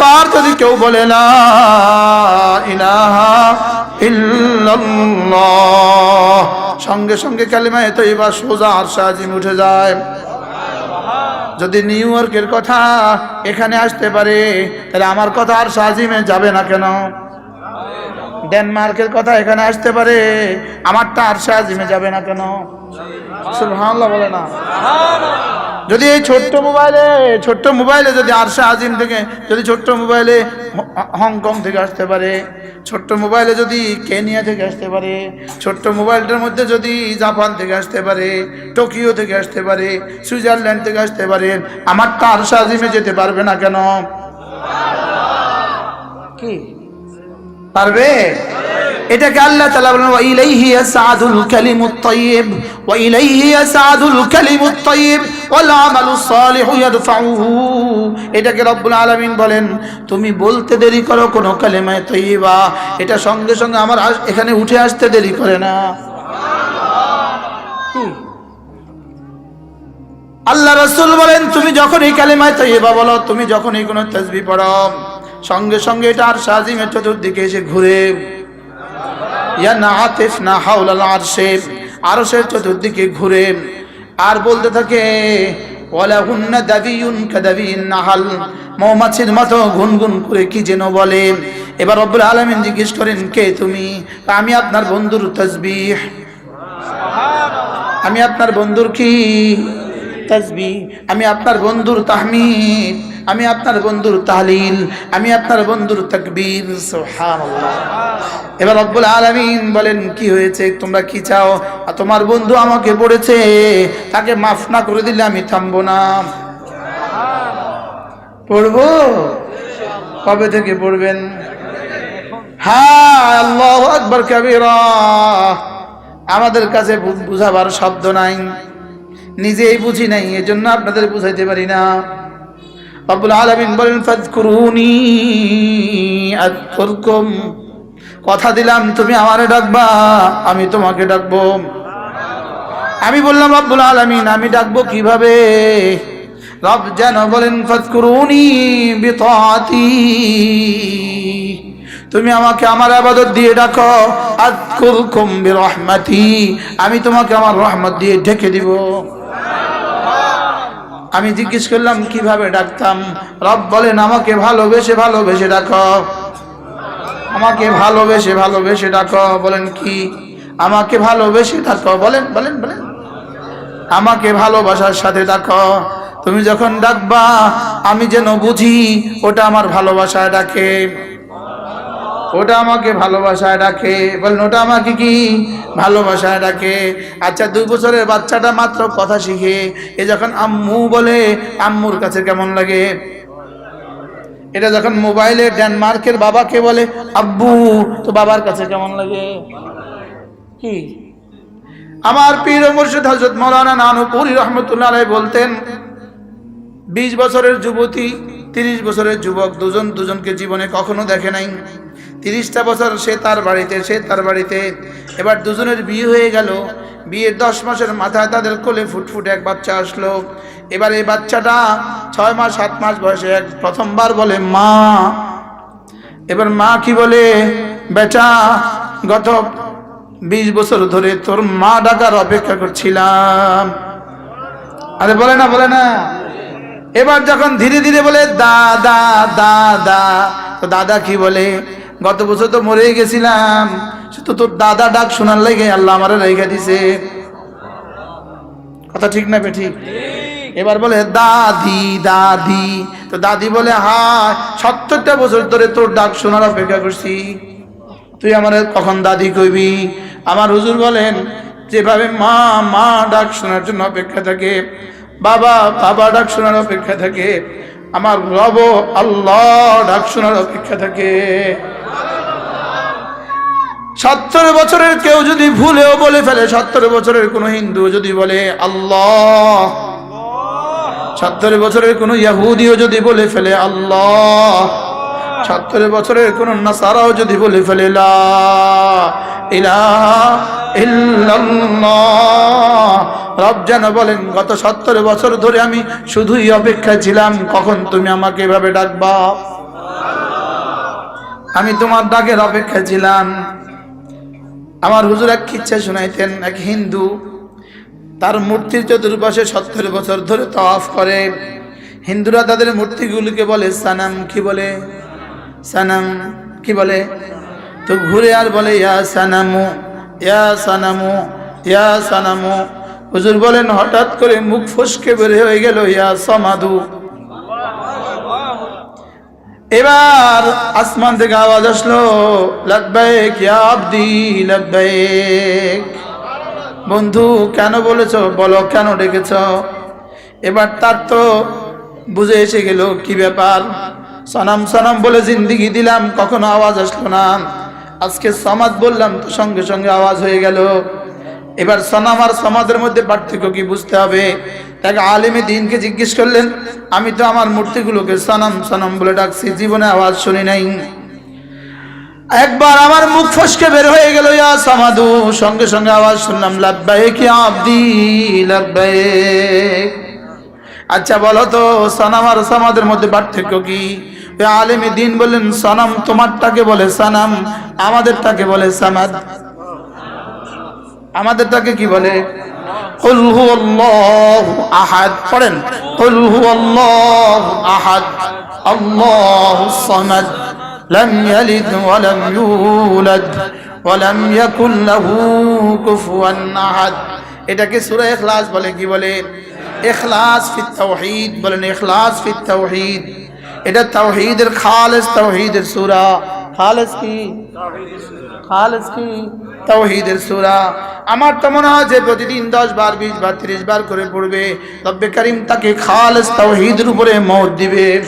একবার যদি কেউ বলে না ইলাহা সঙ্গে সঙ্গে কালিমা তো এবার সোজা আর সাজিম উঠে যায়। যদি নিউ ইয়র্কের কথা এখানে আসতে পারে, তাহলে আমার কথা আর সাজিমে যাবে না কেন? ডেনমার্কের কথা এখানে আসতে পারে আমারটা আর সাজিমে যাবে না কেন? সুবহানাল্লাহ বলে না। যদি এই ছোট্ট মোবাইলে ছোট্ট মোবাইলে যদি আরশা আজিম থেকে, যদি ছোট্ট মোবাইলে হংকং থেকে আসতে পারে, ছোট্ট মোবাইলে যদি কেনিয়া থেকে আসতে পারে, ছোট্ট মোবাইলটার মধ্যে যদি জাপান থেকে আসতে পারে, টোকিও থেকে আসতে পারে, সুইজারল্যান্ড থেকে আসতে পারে আমারটা আরশা আজিমে যেতে পারবে না কেন? কি? পারবে? এটাকে আল্লাহ তালা বলেন, ওয়া ইলাইহি ইয়াসআদুল কালিমুত তাইয়্যিব ওয়া ইলাইহি ইয়াসআদুল কালিমুত তাইয়্যিব ওয়াল আমালুস সালিহু ইয়ারফাউহু এটাকে রব্বুল আলামিন বলেন, তুমি বলতে দেরি করো, কোন কালিমায়ে তাইয়্যিবা এটা সঙ্গে সঙ্গে আমার এখানে উঠে আসতে দেরি করে না? আল্লাহ রসুল বলেন, তুমি যখন এই কালিমায় তৈবা বলো, তুমি যখন এই কোনো তসবি পড়ো। সঙ্গে সঙ্গে এটা আর সাজিমের চতুর্দিকে এসে ঘুরে। ইয়া না আতিফ না হাউলাল আরশে, আরশের চতুর্দিকে ঘুরে। আর বলতে থাকে ওয়ালা হুন্না দাবিউন কাদাবিন নাহাল। মৌমাছির মতো গুনগুন করে কি যেন বলে। এবার রব্বুল আলামিন জিজ্ঞেস করেন, কে তুমি? আমি আপনার বন্ধুর তসবিহ। আমি আপনার বন্ধুর কি? তাসবি, আমি আপনার বন্ধুর তাহমিদ, আমি আপনার বন্ধুর তাহলিল, আমি আপনার বন্ধুর তাকবীর এবার রব্বুল আলামিন বলেন, কি হয়েছে? তোমরা কি চাও? তোমার বন্ধু আমাকে পড়েছে তাকে মাফ না করে দিলে আমি থামবো না। পড়ব? কবে থেকে পড়বেন? হ্যাঁ আল্লাহ আকবর, কবিরা। আমাদের কাছে বুঝাবার শব্দ নাই। নিজেই বুঝি নাই, এজন্য আপনাদের বুঝাইতে পারি না। রব্বুল আলামিন বলেন ফাজকুরুনি আযকুরকুম। কথা দিলাম, তুমি আমারে ডাকবা, আমি তোমাকে ডাকবো। আমি বললাম, রব্বুল আলামিন, আমি ডাকবো কীভাবে? রব যেন বলেন ফাজকুরুনি বিতাআতি। তুমি আমাকে আমার আবাদত দিয়ে ডাকো, আযকুরকুম বিরহমাতি। আমি তোমাকে আমার রহমত দিয়ে ঢেকে দিব। আমি জিজ্ঞেস করলাম, কীভাবে ডাকতাম? রব বলেন, আমাকে ভালোবেসে ভালোবেসে ডাকো। আমাকে ভালোবেসে ভালোবেসে ডাকো। বলেন, কি? আমাকে ভালোবেসে ডাকো। বলেন বলেন বলেন। আমাকে ভালোবাসার সাথে ডাকো। তুমি যখন ডাকবা, আমি যেন বুঝি ওটা আমার ভালোবাসায় ডাকে। ওটা আমাকে ভালোবাসায় ডাকে বলেন, ওটা আমাকে কি ভালোবাসায় ডাকে আচ্ছা দুই বছরের বাচ্চাটা মাত্র কথা শিখে, এ যখন আম্মু বলে, আম্মুর কাছে কেমন লাগে? এটা যখন মোবাইলে ডেনমার্কের বাবাকে বলে, আব্বু, তো বাবার কাছে কেমন লাগে? কি? আমার পীর মুর্শিদ হজরত মৌলানা নানুপুরি রহমতুল্লাহ বলতেন, বিশ বছরের যুবতী, তিরিশ বছরের যুবক, দুজন দুজনকে জীবনে কখনো দেখে নাই। তিরিশটা বছর সে তার বাড়িতে, সে তার বাড়িতে। এবার দুজনের বিয়ে হয়ে গেল। বিয়ের দশ মাসের মাথায় তাদের কোলে ফুটফুটে এক বাচ্চা আসলো। এবার এই বাচ্চাটা ছয় মাস, সাত মাস বয়সে এক প্রথমবার বলে, মা। এবার মা কি বলে, বেটা, গত বিশ বছর ধরে তোর মা ডাকার অপেক্ষা করছিলাম। আরে বলে না বলে না। এবার যখন ধীরে ধীরে বলে, দাদা দাদা। তো দাদা কি বলে গত বছর তো মরে গেছিলাম। শুধু তোর দাদা ডাক শোনার লেগে আল্লাহ আমারে রেখে দিছে। কথা ঠিক না বে ঠিক এবার বলে, দাদি দাদি। তো দাদি বলে হ্যাঁ সত্তরটা বছর ধরে তোর ডাক শোনার অপেক্ষা করছি। তুই আমার কখন দাদি কইবি? আমার হুজুর বলেন, যেভাবে মা মা ডাক শোনার জন্য অপেক্ষা থাকে, বাবা বাবা ডাক শোনার অপেক্ষা থাকে আমার রব আল্লাহ ডাক শোনার অপেক্ষা থাকে। সত্তর বছরের কেউ যদি ভুলেও বলে ফেলে, সত্তর বছরের কোনো হিন্দু যদি বলে আল্লাহ, সত্তর বছরের কোনো ইয়াহুদিও যদি বলে ফেলে আল্লাহ, সত্তর বছরের কোন নাসারাও যদি বলে ফেলে লা ইলাহা ইল্লাল্লাহ। রব যেন বলেন, গত সত্তর বছর ধরে আমি শুধুই অপেক্ষা ছিলাম, কখন তুমি আমাকে এভাবে ডাকবা? আমি তোমার ডাকের অপেক্ষা ছিলাম। আমার হুজুর এক কিচ্ছা শোনাইতেন, এক হিন্দু। তার মূর্তির চতুর্পাশে সত্তর বছর ধরে তফ করে। হিন্দুরা তাদের মূর্তিগুলিকে বলে সানাম, কি বলে? সানাম, কি বলে? তো ঘুরে আর বলে, ইয়া সানামু ইয়া সানামু ইয়া সানামু। হুজুর বলেন, হঠাৎ করে মুখ ফসকে বের হয়ে গেল, ইয়া সমাধু এবার আসমান থেকে আওয়াজ আসলো লাব্বাইক ইয়া বন্ধু, কেন বলেছ? বলো, কেন ডেকেছ? এবার তার তো বুঝে এসে গেল, কি ব্যাপার? সনাম সনাম, বলে, জিন্দিগি দিলাম, কখনো আওয়াজ আসলো না। আজকে সমাজ বললাম, তো সঙ্গে সঙ্গে আওয়াজ হয়ে গেল। এবার সনাম আর সমাজের মধ্যে পার্থক্য কি বুঝতে হবে? তাকে আলেমে দিনকে জিজ্ঞেস করলেন, আমি তো আমার মূর্তিগুলোকে সনাম সনাম বলে ডাকছি, জীবনে আওয়াজ শুনি নাই। একবার আমার মুখ ফসকে বের হয়ে গেল, ইয়া সামাদু, সঙ্গে সঙ্গে আওয়াজ শুনলাম, লাব্বাইক ইয়া আব্দি, লাব্বাইক। আচ্ছা বলো তো, সনাম আর সমাদের মধ্যে পার্থক্য কি? আলেমে দিন বললেন সনাম তোমারটাকে বলে সানাম আমাদেরটাকে বলে সামাদ আমাদেরটাকে কি বলে قل هو الله أحد পড়েন قل هو الله أحد الله الصمد لم يلد ولم يولد ولم يكن له كفوا أحد এটাকে সূরা ইখলাস বলে কি বলে ইখলাস ফি তাওহীদ বলেন ইখলাস ফি তাওহীদ এটা তাওহীদের খালেস, তাওহীদের সূরা। খালেস কি? খালেস কি? তাওহীদের সূরা। আমার তো মনে হয় যে প্রতিদিন দশ বার, বিশ বার, তিরিশ বার করে পড়বে। তবে করিম তাকে খালেস, তাওহীদের উপরে মত দিবে।